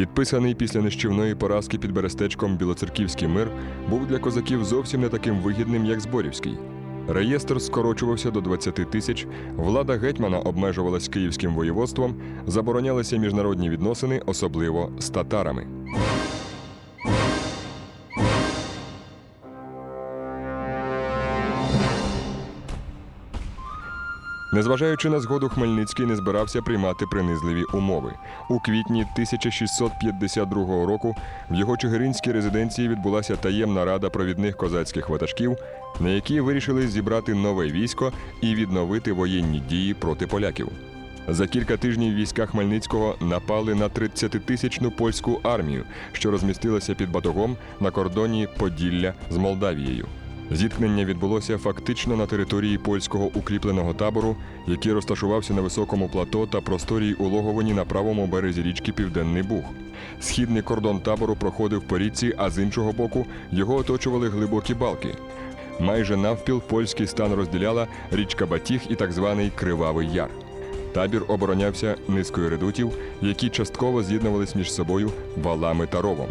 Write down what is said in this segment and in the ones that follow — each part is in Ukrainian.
Підписаний після нищівної поразки під Берестечком Білоцерківський мир був для козаків зовсім не таким вигідним, як Зборівський. Реєстр скорочувався до 20 тисяч, влада гетьмана обмежувалась київським воєводством, заборонялися міжнародні відносини, особливо з татарами. Незважаючи на згоду, Хмельницький не збирався приймати принизливі умови. У квітні 1652 року в його чигиринській резиденції відбулася таємна рада провідних козацьких ватажків, на якій вирішили зібрати нове військо і відновити воєнні дії проти поляків. За кілька тижнів війська Хмельницького напали на 30-тисячну польську армію, що розмістилася під батогом на кордоні Поділля з Молдавією. Зіткнення відбулося фактично на території польського укріпленого табору, який розташувався на високому плато та просторій улоговині на правому березі річки Південний Буг. Східний кордон табору проходив по річці, а з іншого боку його оточували глибокі балки. Майже навпіл польський стан розділяла річка Батіг і так званий Кривавий Яр. Табір оборонявся низкою редутів, які частково з'єднувались між собою валами та ровом.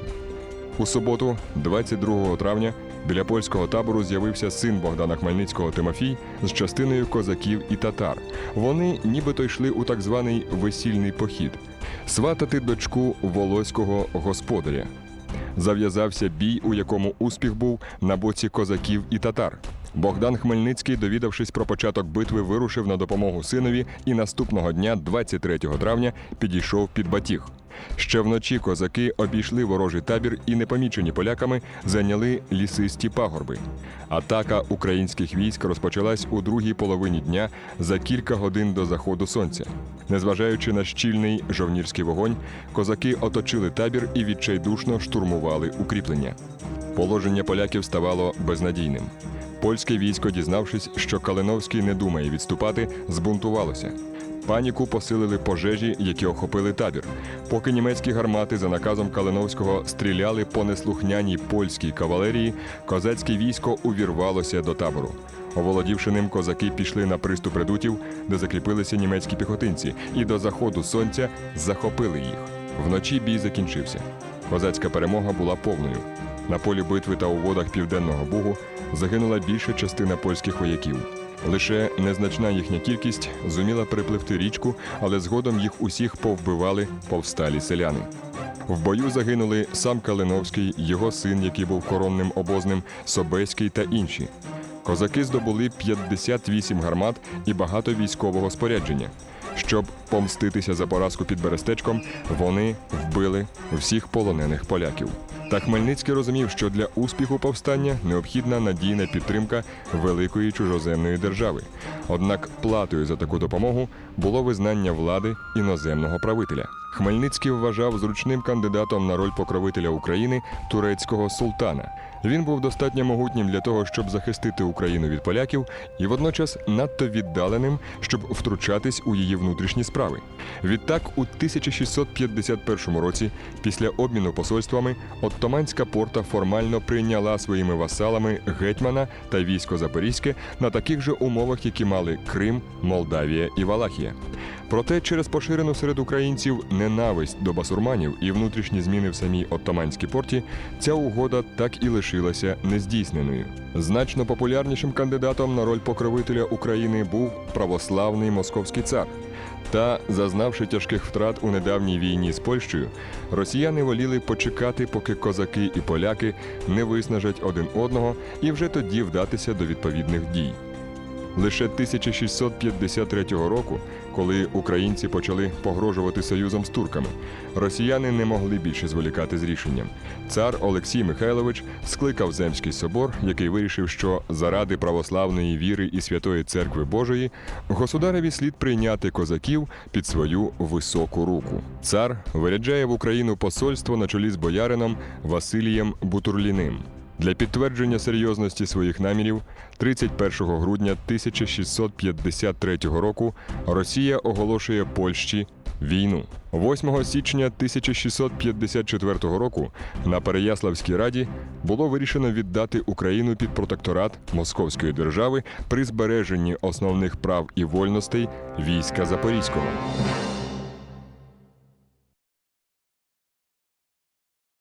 У суботу, 22 травня, біля польського табору з'явився син Богдана Хмельницького Тимофій з частиною козаків і татар. Вони нібито йшли у так званий весільний похід сватати дочку волоського господаря. Зав'язався бій, у якому успіх був на боці козаків і татар. Богдан Хмельницький, довідавшись про початок битви, вирушив на допомогу синові і наступного дня, 23 травня, підійшов під батіг. Ще вночі козаки обійшли ворожий табір і, непомічені поляками, зайняли лісисті пагорби. Атака українських військ розпочалась у другій половині дня за кілька годин до заходу сонця. Незважаючи на щільний жовнірський вогонь, козаки оточили табір і відчайдушно штурмували укріплення. Положення поляків ставало безнадійним. Польське військо, дізнавшись, що Калиновський не думає відступати, збунтувалося. Паніку посилили пожежі, які охопили табір. Поки німецькі гармати за наказом Калиновського стріляли по неслухняній польській кавалерії, козацьке військо увірвалося до табору. Оволодівши ним, козаки пішли на приступ редутів, де закріпилися німецькі піхотинці, і до заходу сонця захопили їх. Вночі бій закінчився. Козацька перемога була повною. На полі битви та у водах Південного Бугу загинула більша частина польських вояків. Лише незначна їхня кількість зуміла перепливти річку, але згодом їх усіх повбивали повсталі селяни. В бою загинули сам Калиновський, його син, який був коронним обозним, Собеський та інші. Козаки здобули 58 гармат і багато військового спорядження. Щоб помститися за поразку під Берестечком, вони вбили всіх полонених поляків. Та Хмельницький розумів, що для успіху повстання необхідна надійна підтримка великої чужоземної держави. Однак платою за таку допомогу було визнання влади іноземного правителя. Хмельницький вважав зручним кандидатом на роль покровителя України турецького султана. Він був достатньо могутнім для того, щоб захистити Україну від поляків, і водночас надто віддаленим, щоб втручатись у її внутрішні справи. Відтак, у 1651 році, після обміну посольствами, Оттоманська порта формально прийняла своїми васалами гетьмана та військо Запорізьке на таких же умовах, які мали Крим, Молдавія і Валахія. Проте через поширену серед українців ненависть до басурманів і внутрішні зміни в самій Оттоманській порті, ця угода так і лишилася нездійсненою. Значно популярнішим кандидатом на роль покровителя України був православний московський цар. Та, зазнавши тяжких втрат у недавній війні з Польщею, росіяни воліли почекати, поки козаки і поляки не виснажать один одного, і вже тоді вдатися до відповідних дій. Лише 1653 року, коли українці почали погрожувати союзом з турками, росіяни не могли більше зволікати з рішенням. Цар Олексій Михайлович скликав Земський собор, який вирішив, що заради православної віри і святої церкви Божої государеві слід прийняти козаків під свою високу руку. Цар виряджає в Україну посольство на чолі з боярином Василієм Бутурліним. Для підтвердження серйозності своїх намірів 31 грудня 1653 року Росія оголошує Польщі війну. 8 січня 1654 року на Переяславській раді було вирішено віддати Україну під протекторат Московської держави при збереженні основних прав і вольностей війська Запорізького.